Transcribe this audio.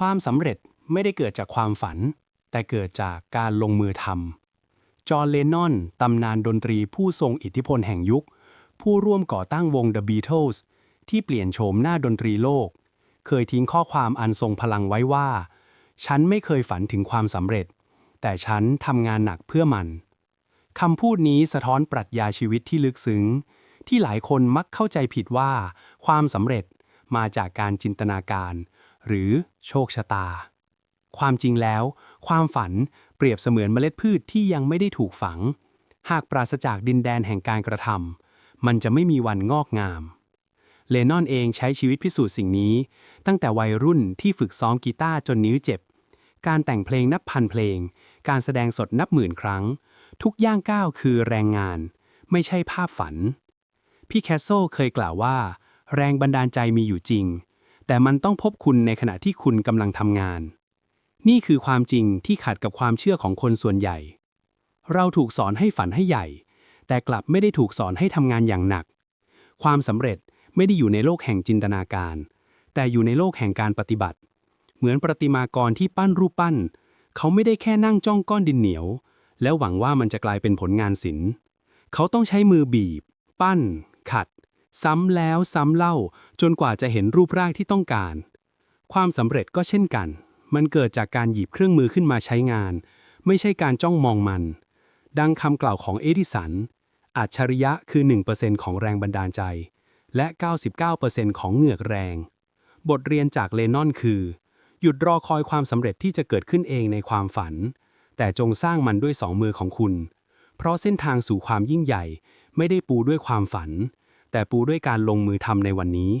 ความสำเร็จไม่ได้เกิดจากความฝัน แต่เกิดจากการลงมือทำจอห์นเลนนอน ตำนานดนตรีผู้ทรงอิทธิพลแห่งยุค ผู้ร่วมก่อตั้งวง The Beatles ที่เปลี่ยนโฉมหน้าดนตรีโลก เคยทิ้งข้อความอันทรงพลังไว้ว่า ฉันไม่เคยฝันถึงความสำเร็จ แต่ฉันทำงานหนักเพื่อมันคำพูดนี้สะท้อนปรัชญาชีวิตที่ลึกซึ้ง ที่หลายคนมักเข้าใจผิดว่า ความสำเร็จมาจากการจินตนาการ หรือโชคชะตา ความจริงแล้ว ความฝันเปรียบเสมือนเมล็ดพืชที่ยังไม่ได้ถูกฝัง หากปราศจากดินแดนแห่งการกระทำมันจะไม่มีวันงอกงาม เลนอนเองใช้ชีวิตพิสูจน์สิ่งนี้ ตั้งแต่วัยรุ่นที่ฝึกซ้อมกีตาร์จนนิ้วเจ็บ การแต่งเพลงนับพันเพลง การแสดงสดนับหมื่นครั้ง ทุกย่างก้าวคือแรงงาน ไม่ใช่ภาพฝัน พี่แคสโซเคยกล่าวว่า แรงบันดาลใจมีอยู่จริง แต่มันต้องพบคุณในขณะที่คุณกำลังทำงาน นี่คือความจริงที่ขัดกับความเชื่อของคนส่วนใหญ่ เราถูกสอนให้ฝันให้ใหญ่ แต่กลับไม่ได้ถูกสอนให้ทำงานอย่างหนัก ความสำเร็จไม่ได้อยู่ในโลกแห่งจินตนาการ แต่อยู่ในโลกแห่งการปฏิบัติ เหมือนประติมากรที่ปั้นรูปปั้น เขาไม่ได้แค่นั่งจ้องก้อนดินเหนียว แล้วหวังว่ามันจะกลายเป็นผลงานศิลป์ เขาต้องใช้มือบีบ ปั้น ขัด ซ้ำแล้วซ้ำเล่า จนกว่าจะเห็นรูปร่างที่ต้องการ ความสำเร็จก็เช่นกัน มันเกิดจากการหยิบเครื่องมือขึ้นมาใช้งาน ไม่ใช่การจ้องมองมัน ดังคำกล่าวของเอดิสัน อัจฉริยะคือ 1%ของแรงบันดาลใจ และ 99%ของเหงือกแรง บทเรียนจากเลนอนคือ หยุดรอคอยความสำเร็จที่จะเกิดขึ้นเองในความฝัน แต่จงสร้างมันด้วยสองมือของคุณ เพราะเส้นทางสู่ความยิ่งใหญ่ไม่ได้ปูด้วยความฝัน แต่ปูด้วยการลงมือทำในวันนี้